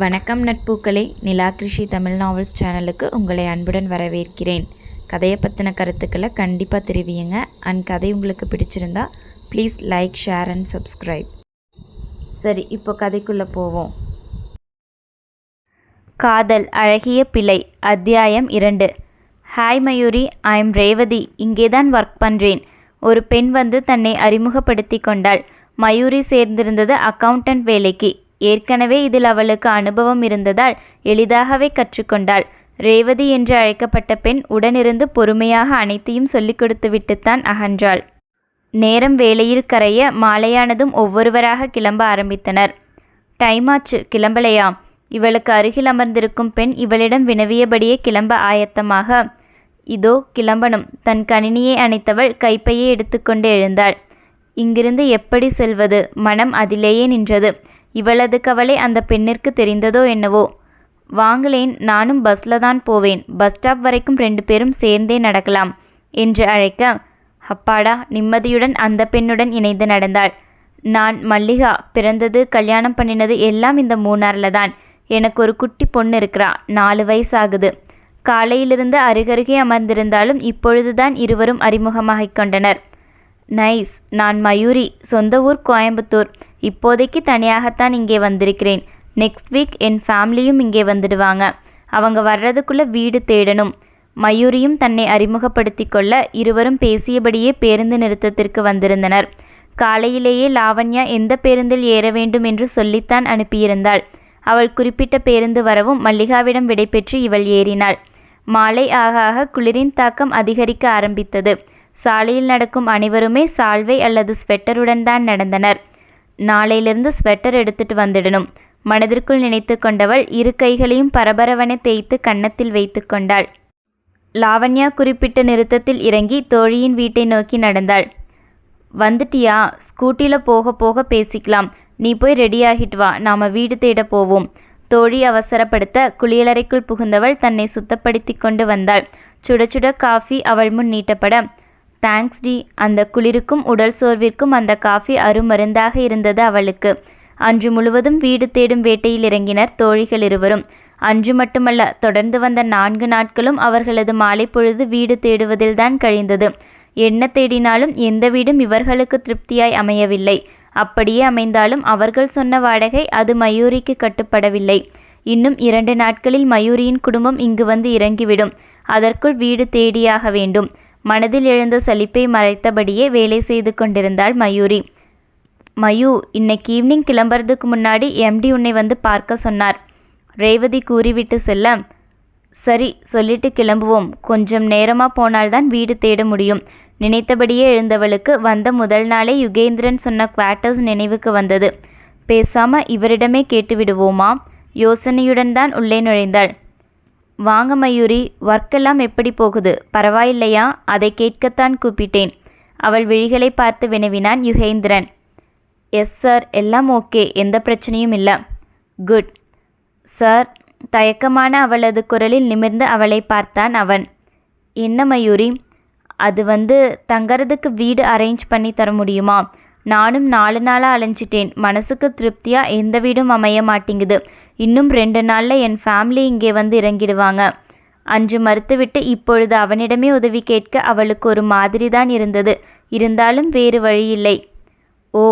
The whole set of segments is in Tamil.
வணக்கம் நட்பூக்களே. நிலா கிருஷி தமிழ் நாவல்ஸ் சேனலுக்கு உங்களை அன்புடன் வரவேற்கிறேன். கதையை பற்றின கருத்துக்களை கண்டிப்பாக தெரிவியுங்க. அண்ட் கதை உங்களுக்கு பிடிச்சிருந்தா please like share and subscribe சரி இப்போ கதைக்குள்ளே போவோம். காதல் அழகிய பிழை அத்தியாயம் இரண்டு. Hi Mayuri. I am Revathi. இங்கே தான் ஒர்க் பண்ணுறேன் ஒரு பெண் வந்து தன்னை அறிமுகப்படுத்தி கொண்டாள். மயூரி சேர்ந்திருந்தது அக்கவுண்டன்ட் வேலைக்கு. ஏற்கனவே இதில் அவளுக்கு அனுபவம் இருந்ததால் எளிதாகவே கற்றுக்கொண்டாள். ரேவதி என்று அழைக்கப்பட்ட பெண் உடனிருந்து பொறுமையாக அனைத்தையும் சொல்லிக் கொடுத்துவிட்டுத்தான் அகன்றாள். நேரம் வேலையில் கரைய மாலையானதும் ஒவ்வொருவராக கிளம்ப ஆரம்பித்தனர். டைம் ஆச்சு கிளம்பலையா இவளுக்கு அருகில் அமர்ந்திருக்கும் பெண் இவளிடம் வினவியபடியே கிளம்ப ஆயத்தமாக. இதோ கிளம்பணும். தன் கணினியை அணைத்தவள் கைப்பையை எடுத்துக்கொண்டு எழுந்தாள். இங்கிருந்து எப்படி செல்வது? மனம் அதிலேயே நின்றது. இவளது கவலை அந்த பெண்ணிற்கு தெரிந்ததோ என்னவோ? வாங்களேன் நானும் பஸ்ல தான் போவேன். பஸ் ஸ்டாப் வரைக்கும் ரெண்டு பேரும் சேர்ந்தே நடக்கலாம் என்று அழைக்க அப்பாடா நிம்மதியுடன் அந்த பெண்ணுடன் இணைந்து நடந்தாள். நான் மல்லிகா பிறந்தது கல்யாணம் பண்ணினது எல்லாம் இந்த மூணாரில் தான். எனக்கு ஒரு குட்டி பொண்ணு இருக்கிறா நாலு வயசாகுது. காலையிலிருந்து அருகருகே அமர்ந்திருந்தாலும் இப்பொழுதுதான் இருவரும் அறிமுகமாகிக் கொண்டனர். நைஸ் நான் மயூரி சொந்த ஊர் கோயம்புத்தூர். இப்போதைக்கு தனியாகத்தான் இங்கே வந்திருக்கிறேன். நெக்ஸ்ட் வீக் என் ஃபேமிலியும் இங்கே வந்துடுவாங்க. அவங்க வர்றதுக்குள்ளே வீடு தேடணும். மயூரியும் தன்னை அறிமுகப்படுத்தி கொள்ள இருவரும் பேசியபடியே பேருந்து நிறுத்தத்திற்கு வந்திருந்தனர். காலையிலேயே லாவண்யா எந்த பேருந்தில் ஏற வேண்டும் என்று சொல்லித்தான் அனுப்பியிருந்தாள். அவள் குறிப்பிட்ட பேருந்து வரவும் மல்லிகாவிடம் விடைபெற்று இவள் ஏறினாள். மாலை ஆக ஆக குளிரின் தாக்கம் அதிகரிக்க ஆரம்பித்தது. சாலையில் நடக்கும் அனைவருமே சால்வை அல்லது ஸ்வெட்டருடன் தான் நடந்தனர். நாளையிலிருந்து ஸ்வெட்டர் எடுத்துட்டு வந்துடணும். மனதிற்குள் நினைத்து கொண்டவள் இரு கைகளையும் பரபரவென தேய்த்து கன்னத்தில் வைத்து கொண்டாள். லாவண்யா குறிப்பிட்ட நிறுத்தத்தில் இறங்கி தோழியின் வீட்டை நோக்கி நடந்தாள். வந்துட்டியா? ஸ்கூட்டியில் போக போக பேசிக்கலாம். நீ போய் ரெடியாகிட்டு வா. நாம வீடு தேட போவோம். தோழி அவசரப்படுத்த குளியலறைக்குள் புகுந்தவள் தன்னை சுத்தப்படுத்தி கொண்டு வந்தாள். சுட சுட காஃபி அவள் முன் நீட்டப்பட தேங்க்ஸ் டி. அந்த குளிருக்கும் உடல் சோர்விற்கும் அந்த காஃபி அருமருந்தாக இருந்தது அவளுக்கு. அன்று முழுவதும் வீடு தேடும் வேட்டையில் இறங்கினர் தோழிகள் இருவரும். அன்று மட்டுமல்ல தொடர்ந்து வந்த நான்கு நாட்களும் அவர்களது மாலை பொழுது வீடு தேடுவதில்தான் கழிந்தது. என்ன தேடினாலும் எந்த வீடும் இவர்களுக்கு திருப்தியாய் அமையவில்லை. அப்படியே அமைந்தாலும் அவர்கள் சொன்ன வாடகை அது மயூரிக்கு கட்டுப்படவில்லை. இன்னும் இரண்டு நாட்களில் மயூரியின் குடும்பம் இங்கு வந்து இறங்கிவிடும். அதற்குள் வீடு தேடியாக வேண்டும். மனதில் எழுந்த சலிப்பை மறைத்தபடியே வேலை செய்து கொண்டிருந்தாள் மயூரி. மயூ இன்னைக்கு ஈவினிங் கிளம்புறதுக்கு முன்னாடி எம்டி உன்னை வந்து பார்க்க சொன்னார். ரேவதி கூறிவிட்டு செல்ல சரி சொல்லிட்டு கிளம்புவோம். கொஞ்சம் நேரமாக போனால்தான் வீடு தேட முடியும். நினைத்தபடியே எழுந்தவளுக்கு வந்த முதல் நாளே யுகேந்திரன் சொன்ன குவார்ட்டர்ஸ் நினைவுக்கு வந்தது. பேசாம இவரிடமே கேட்டுவிடுவோமா? யோசனையுடன் தான் உள்ளே நுழைந்தாள். வாங்க மயூரி ஒர்க்கெல்லாம் எப்படி போகுது? பரவாயில்லையா? அதை கேட்கத்தான் கூப்பிட்டேன். அவள் விழிகளை பார்த்து வினவினான் யுகேந்திரன். எஸ் சார் எல்லாம் ஓகே. எந்த பிரச்சனையும் இல்லை. குட். சார் தயக்கமான அவளது குரலில் நிமிர்ந்து அவளை பார்த்தான் அவன். என்ன மயூரி? அது வந்து தங்கறதுக்கு வீடு அரேஞ்ச் பண்ணி தர முடியுமா? நானும் நாலு நாளாக அலைஞ்சிட்டேன். மனசுக்கு திருப்தியாக எந்த வீடும் அமைய மாட்டேங்குது. இன்னும் ரெண்டு நாளில் என் ஃபேமிலி இங்கே வந்து இறங்கிடுவாங்க. அன்று மறுத்துவிட்டு இப்பொழுது அவனிடமே உதவி கேட்க அவளுக்கு ஒரு மாதிரி தான் இருந்தது. இருந்தாலும் வேறு வழியில்லை. ஓ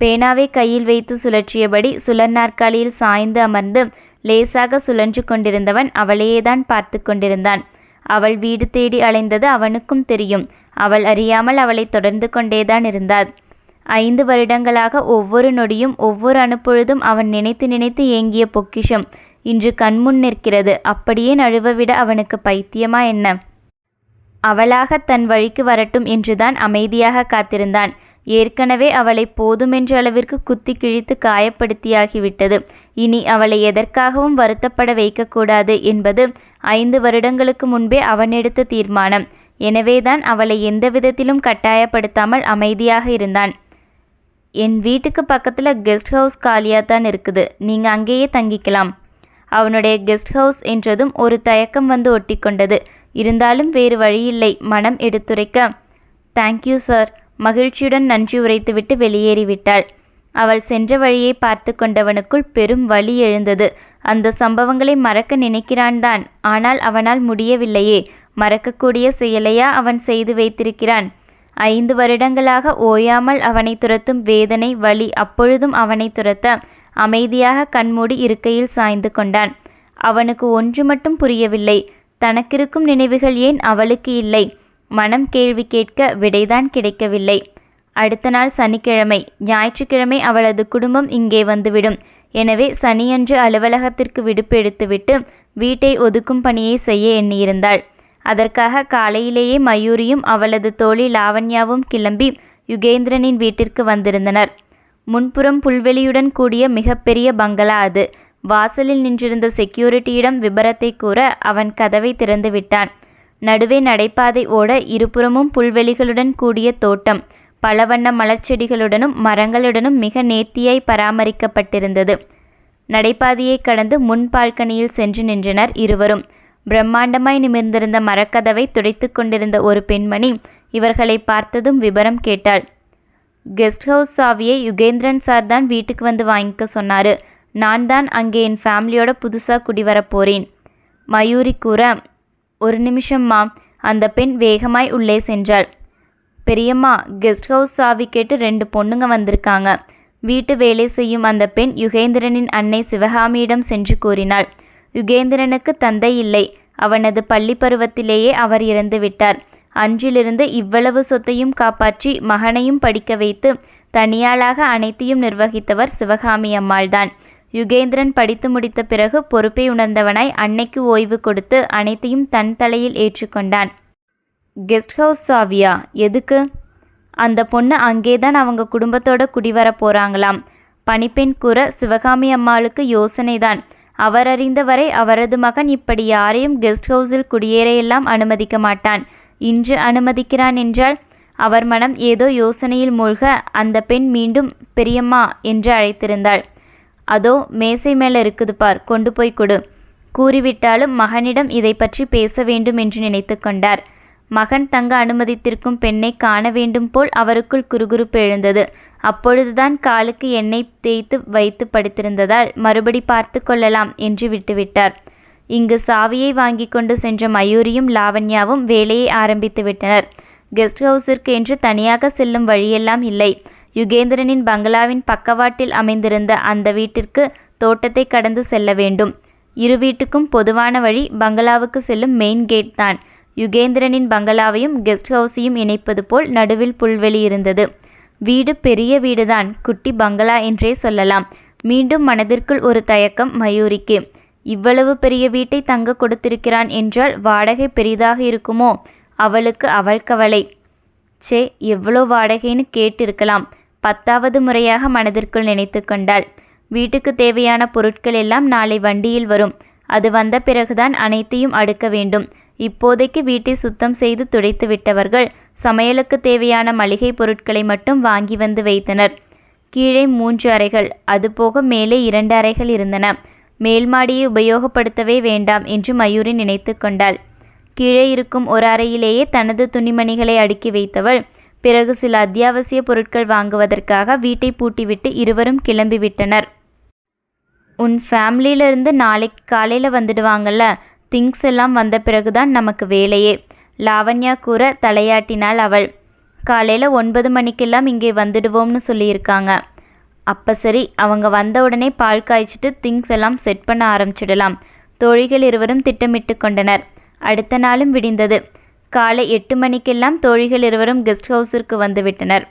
பேனாவை கையில் வைத்து சுழற்றியபடி சுழற் நாற்காலியில் சாய்ந்து அமர்ந்து லேசாக சுழன்று கொண்டிருந்தவன் அவளையேதான் பார்த்து கொண்டிருந்தான். அவள் வீடு தேடி அலைந்தது அவனுக்கும் தெரியும். அவள் அறியாமல் அவளை தொடர்ந்து கொண்டேதான் இருந்தாள். ஐந்து வருடங்களாக ஒவ்வொரு நொடியும் ஒவ்வொரு அணுப்பொழுதும் அவன் நினைத்து நினைத்து ஏங்கிய பொக்கிஷம் இன்று கண்முன் நிற்கிறது. அப்படியே நழுவவிட அவனுக்கு பைத்தியமா என்ன? அவளாக தன் வழிக்கு வரட்டும் என்றுதான் அமைதியாக காத்திருந்தான். ஏற்கனவே அவளை போதுமென்ற அளவிற்கு குத்தி கிழித்து காயப்படுத்தியாகிவிட்டது. இனி அவளை எதற்காகவும் வருத்தப்பட வைக்கக்கூடாது என்பது ஐந்து வருடங்களுக்கு முன்பே அவன் எடுத்த தீர்மானம். எனவேதான் அவளை எந்த விதத்திலும் கட்டாயப்படுத்தாமல் அமைதியாக இருந்தான். என் வீட்டுக்கு பக்கத்தில் கெஸ்ட் ஹவுஸ் காலியாக தான் இருக்குது. நீங்கள் அங்கேயே தங்கிக்கலாம். அவனுடைய கெஸ்ட் ஹவுஸ் என்றதும் ஒரு தயக்கம் வந்து ஒட்டி கொண்டது இருந்தாலும் வேறு வழியில்லை. மனம் எடுத்துரைக்க தேங்க்யூ சார் மகிழ்ச்சியுடன் நன்றி உரைத்துவிட்டு வெளியேறிவிட்டாள். அவள் சென்ற வழியை பார்த்து கொண்டவனுக்குள் பெரும் வழி எழுந்தது. அந்த சம்பவங்களை மறக்க நினைக்கிறான்தான். ஆனால் அவனால் முடியவில்லையே. மறக்கக்கூடிய செயலையா அவன் செய்து வைத்திருக்கிறான். ஐந்து வருடங்களாக ஓயாமல் அவனை துரத்தும் வேதனை வலி அப்பொழுதும் அவனை துரத்த அமைதியாக கண்மூடி இருக்கையில் சாய்ந்து கொண்டான். அவனுக்கு ஒன்று மட்டும் புரியவில்லை. தனக்கிருக்கும் நினைவுகள் ஏன் அவளுக்கு இல்லை? மனம் கேள்வி கேட்க விடைதான் கிடைக்கவில்லை. அடுத்த நாள் சனிக்கிழமை. ஞாயிற்றுக்கிழமை அவளது குடும்பம் இங்கே வந்துவிடும். எனவே சனியன்று அலுவலகத்திற்கு விடுப்பு எடுத்துவிட்டு வீட்டை ஒதுக்கும் பணியை செய்ய எண்ணியிருந்தாள். அதற்காக காலையிலேயே மயூரியும் அவளது தோழி லாவண்யாவும் கிளம்பி யுகேந்திரனின் வீட்டிற்கு வந்திருந்தனர். முன்புறம் புல்வெளியுடன் கூடிய மிகப்பெரிய பங்களா அது. வாசலில் நின்றிருந்த செக்யூரிட்டியிடம் விபரத்தை கூற அவன் கதவை திறந்து விட்டான். நடுவே நடைபாதை ஓட இருபுறமும் புல்வெளிகளுடன் கூடிய தோட்டம். பலவண்ண மலர்ச்செடிகளுடனும் மரங்களுடனும் மிக நேர்த்தியாய் பராமரிக்கப்பட்டிருந்தது. நடைபாதையை கடந்து முன் பால்கனியில் சென்று நின்றனர் இருவரும். பிரம்மாண்டமாய் நிமிர்ந்திருந்த மரக்கதவை துடைத்து கொண்டிருந்த ஒரு பெண்மணி இவர்களை பார்த்ததும் விபரம் கேட்டாள். கெஸ்ட் ஹவுஸ் சாவியை யுகேந்திரன் சார் தான் வீட்டுக்கு வந்து வாங்கிக்க சொன்னாரு. நான் தான் அங்கே என் ஃபேமிலியோட புதுசாக குடிவரப் போறேன். மயூரி கூற ஒரு நிமிஷம்மா அந்த பெண் வேகமாய் உள்ளே சென்றாள். பெரியம்மா கெஸ்ட் ஹவுஸ் சாவி கேட்டு ரெண்டு பொண்ணுங்க வந்திருக்காங்க. வீட்டு வேலை செய்யும் அந்த பெண் யுகேந்திரனின் அன்னை சிவகாமியிடம் சென்று கூறினாள். யுகேந்திரனுக்கு தந்தை இல்லை. அவனது பள்ளி பருவத்திலேயே அவர் இறந்து விட்டார். அன்றிலிருந்து இவ்வளவு சொத்தையும் காப்பாற்றி மகனையும் படிக்க வைத்து தனியாளாக அனைத்தையும் நிர்வகித்தவர் சிவகாமி அம்மாள்தான். யுகேந்திரன் படித்து முடித்த பிறகு பொறுப்பை உணர்ந்தவனாய் அன்னைக்கு ஓய்வு கொடுத்து அனைத்தையும் தன் தலையில் ஏற்றுக்கொண்டான். கெஸ்ட் ஹவுஸ் சாவியா எதுக்கு? அந்த பொண்ணு அங்கேதான் அவங்க குடும்பத்தோட குடிவர போறாங்களாம். பணிப்பெண் கூற சிவகாமி அம்மாளுக்கு யோசனைதான். அவர் அறிந்தவரை அவரது மகன் இப்படி யாரையும் கெஸ்ட் ஹவுஸில் குடியேற எல்லாம் அனுமதிக்க மாட்டான். இன்று அனுமதிக்கிறான் என்றால் அவர் மனம் ஏதோ யோசனையில் மூழ்க அந்த பெண் மீண்டும் பெரியம்மா என்று அழைத்திருந்தாள். அதோ மேசை மேல இருக்குது பார் கொண்டு போய் கொடு கூறிவிட்டாலும் மகனிடம் இதை பற்றி பேச வேண்டும் என்று நினைத்து கொண்டார். மகன் தங்க அனுமதித்திருக்கும் பெண்ணை காண வேண்டும் போல் அவருக்குள் குறுகுறுப்பு எழுந்தது. அப்பொழுதுதான் காலுக்கு எண்ணெய் தேய்த்து வைத்து படுத்திருந்ததால் மறுபடி பார்த்து கொள்ளலாம் என்று விட்டுவிட்டார். இங்கு சாவியை வாங்கி கொண்டு சென்ற மயூரியும் லாவண்யாவும் வேலையை ஆரம்பித்து விட்டனர். கெஸ்ட் ஹவுஸிற்கு என்று தனியாக செல்லும் வழியெல்லாம் இல்லை. யுகேந்திரனின் பங்களாவின் பக்கவாட்டில் அமைந்திருந்த அந்த வீட்டிற்கு தோட்டத்தை கடந்து செல்ல வேண்டும். இரு வீட்டுக்கும் பொதுவான வழி பங்களாவுக்கு செல்லும் மெயின் கேட் தான். யுகேந்திரனின் பங்களாவையும் கெஸ்ட் ஹவுஸையும் இணைப்பது போல் நடுவில் புல்வெளி இருந்தது. வீடு பெரிய வீடுதான் குட்டி பங்களா என்றே சொல்லலாம். மீண்டும் மனதிற்குள் ஒரு தயக்கம் மயூரிக்கு. இவ்வளவு பெரிய வீட்டை தங்க கொடுத்திருக்கிறான் என்றால் வாடகை பெரிதாக இருக்குமோ? அவளுக்கு அவள் கவலை. சே எவ்வளோ வாடகைன்னு கேட்டிருக்கலாம். பத்தாவது முறையாக மனதிற்குள் நினைத்து கொண்டாள். வீட்டுக்கு தேவையான பொருட்கள் எல்லாம் நாளை வண்டியில் வரும். அது வந்த பிறகுதான் அனைத்தையும் அடுக்க வேண்டும். இப்போதைக்கு வீட்டை சுத்தம் செய்து துடைத்து விட்டவர்கள் சமையலுக்கு தேவையான மளிகை பொருட்களை மட்டும் வாங்கி வந்து வைத்தனர். கீழே மூன்று அறைகள் அதுபோக மேலே இரண்டு அறைகள் இருந்தன. மேல் மாடியை உபயோகப்படுத்தவே வேண்டாம் என்று மயூரி நினைத்து கொண்டாள். கீழே இருக்கும் ஒரு அறையிலேயே தனது துணிமணிகளை அடுக்கி வைத்தவள் பிறகு சில அத்தியாவசிய பொருட்கள் வாங்குவதற்காக வீட்டை பூட்டிவிட்டு இருவரும் கிளம்பிவிட்டனர். உன் ஃபேமிலியிலிருந்து நாளைக்கு காலையில் வந்துடுவாங்கல்ல திங்ஸ் எல்லாம் வந்த பிறகுதான் நமக்கு வேலையே. லாவண்யா கூற தலையாட்டினாள் அவள். காலையில் ஒன்பது மணிக்கெல்லாம் இங்கே வந்துடுவோம்னு சொல்லியிருக்காங்க. அப்போ சரி அவங்க வந்த உடனே பால் காய்ச்சிட்டு திங்ஸ் எல்லாம் செட் பண்ண ஆரம்பிச்சிடலாம். தோழிகள் இருவரும் திட்டமிட்டு கொண்டனர். அடுத்த நாளும் விடிந்தது. காலை எட்டு மணிக்கெல்லாம் தோழிகள் இருவரும் கெஸ்ட் ஹவுஸிற்கு வந்துவிட்டனர்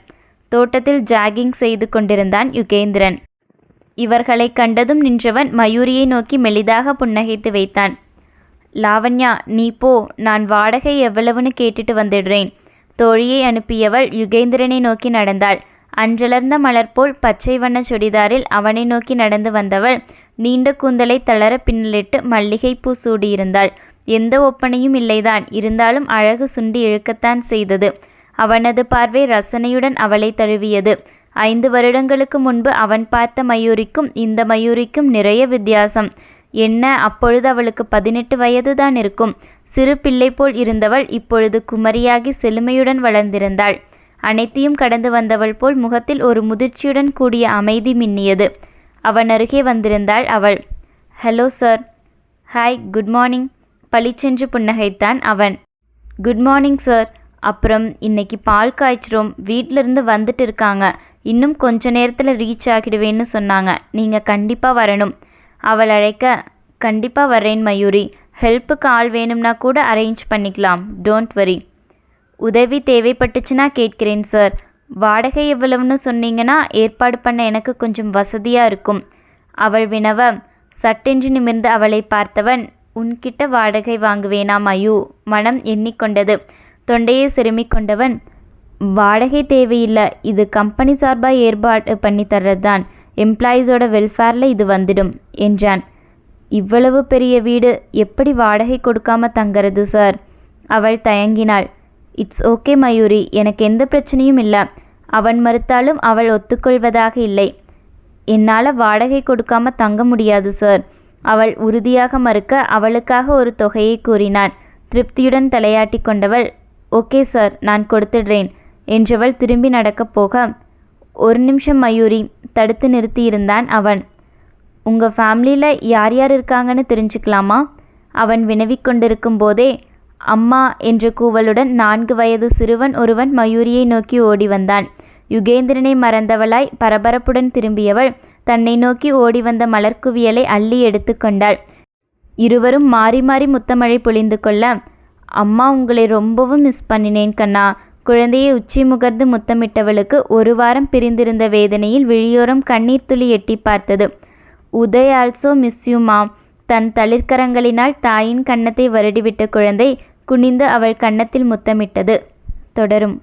தோட்டத்தில் ஜாகிங் செய்து கொண்டிருந்தான் யுகேந்திரன். இவர்களை கண்டதும் நின்றவன் மயூரியை நோக்கி மெலிதாக புன்னகைத்து வைத்தான். லாவண்யா நீ போ நான் வாடகை எவ்வளவுன்னு கேட்டுட்டு வந்துடுறேன். தோழியை அனுப்பியவள் யுகேந்திரனை நோக்கி நடந்தாள். அன்றலர்ந்த மலர் போல் பச்சை வண்ண சுடிதாரில் அவனை நோக்கி நடந்து வந்தவள் நீண்ட கூந்தலை தளர பின்னலிட்டு மல்லிகைப்பூ சூடியிருந்தாள். எந்த ஒப்பனையும் இல்லைதான் இருந்தாலும் அழகு சுண்டி இழுக்கத்தான் செய்தது. அவனது பார்வை ரசனையுடன் அவளை தழுவியது. ஐந்து வருடங்களுக்கு முன்பு அவன் பார்த்த மயூரிக்கும் இந்த மயூரிக்கும் நிறைய வித்தியாசம். என்ன? அப்பொழுது அவளுக்கு பதினெட்டு வயதுதான் இருக்கும். சிறு பிள்ளை போல் இருந்தவள் இப்பொழுது குமரியாகி செழுமையுடன் வளர்ந்திருந்தாள். அனைத்தையும் கடந்து வந்தவள் போல் முகத்தில் ஒரு முதிர்ச்சியுடன் கூடிய அமைதி மின்னியது. அவன் அருகே வந்திருந்தாள் அவள். Hello sir hi good morning பளிச்சென்று புன்னகைத்தான் அவன். குட் மார்னிங் சார் அப்புறம் இன்னைக்கு பால் காய்ச்சிரும் வீட்டிலிருந்து வந்துட்டு இருக்காங்க. இன்னும் கொஞ்ச நேரத்தில் ரீச் ஆகிடுவேன்னு சொன்னாங்க. நீங்கள் கண்டிப்பாக வரணும். அவள் அழைக்க கண்டிப்பாக வர்றேன் மயூரி. ஹெல்ப்புக்கு ஆள் வேணும்னா கூட அரேஞ்ச் பண்ணிக்கலாம். Don't worry. உதவி தேவைப்பட்டுச்சுன்னா கேட்கிறேன் சார். வாடகை எவ்வளவுன்னு சொன்னீங்கன்னா ஏற்பாடு பண்ண எனக்கு கொஞ்சம் வசதியாக இருக்கும். அவள் வினவ சட்டென்று நிமிர்ந்து அவளை பார்த்தவன் உன்கிட்ட வாடகை வாங்குவேனா மயூ? மனம் எண்ணிக்கொண்டது. தொண்டையை சிறுமி கொண்டவன் வாடகை தேவையில்லை. இது கம்பெனி சார்பாக ஏற்பாடு பண்ணி தர்றது தான் எம்ப்ளாயீஸோட வெல்ஃபேரில் இது வந்துடும் என்றான். இவ்வளவு பெரிய வீடு எப்படி வாடகை கொடுக்காம தங்கிறது சார் அவள் தயங்கினாள். It's okay Mayuri. எனக்கு எந்த பிரச்சனையும் இல்லை. அவன் மறுத்தாலும் அவள் ஒத்துக்கொள்வதாக இல்லை. என்னால் வாடகை கொடுக்காம தங்க முடியாது சார் அவள் உறுதியாக மறுக்க அவளுக்காக ஒரு தொகையை கூறினான் திருப்தியுடன் தலையாட்டி கொண்டவள் ஓகே சார் நான் கொடுத்துடுறேன் என்றவள் திரும்பி நடக்கப் போக ஒரு நிமிஷம் மயூரி தடுத்து நிறுத்தியிருந்தான் அவன். உங்கள் ஃபேமிலியில் யார் யார் இருக்காங்கன்னு தெரிஞ்சுக்கலாமா? அவன் வினவிக் கொண்டிருக்கும் போதே அம்மா என்ற கூவலுடன் நான்கு வயது சிறுவன் ஒருவன் மயூரியை நோக்கி ஓடி வந்தான். யுகேந்திரனை மறந்தவளாய் பரபரப்புடன் திரும்பியவள் தன்னை நோக்கி ஓடி வந்த மலர்க்குவியலை அள்ளி எடுத்துக்கொண்டாள் இருவரும் மாறி மாறி முத்தமழை பொழிந்து கொள்ள அம்மா உங்களை ரொம்பவும் மிஸ் பண்ணினேன் கண்ணா. குழந்தையை உச்சி முகர்ந்து முத்தமிட்டவளுக்கு ஒரு வாரம் பிரிந்திருந்த வேதனையில் விழியோரம் கண்ணீர் துளி எட்டி பார்த்தது. Uday also miss you mom தன் தளிர்க்கரங்களினால் தாயின் கன்னத்தை வருடிவிட்ட குழந்தை குனிந்து அவள் கன்னத்தில் முத்தமிட்டது. தொடரும்.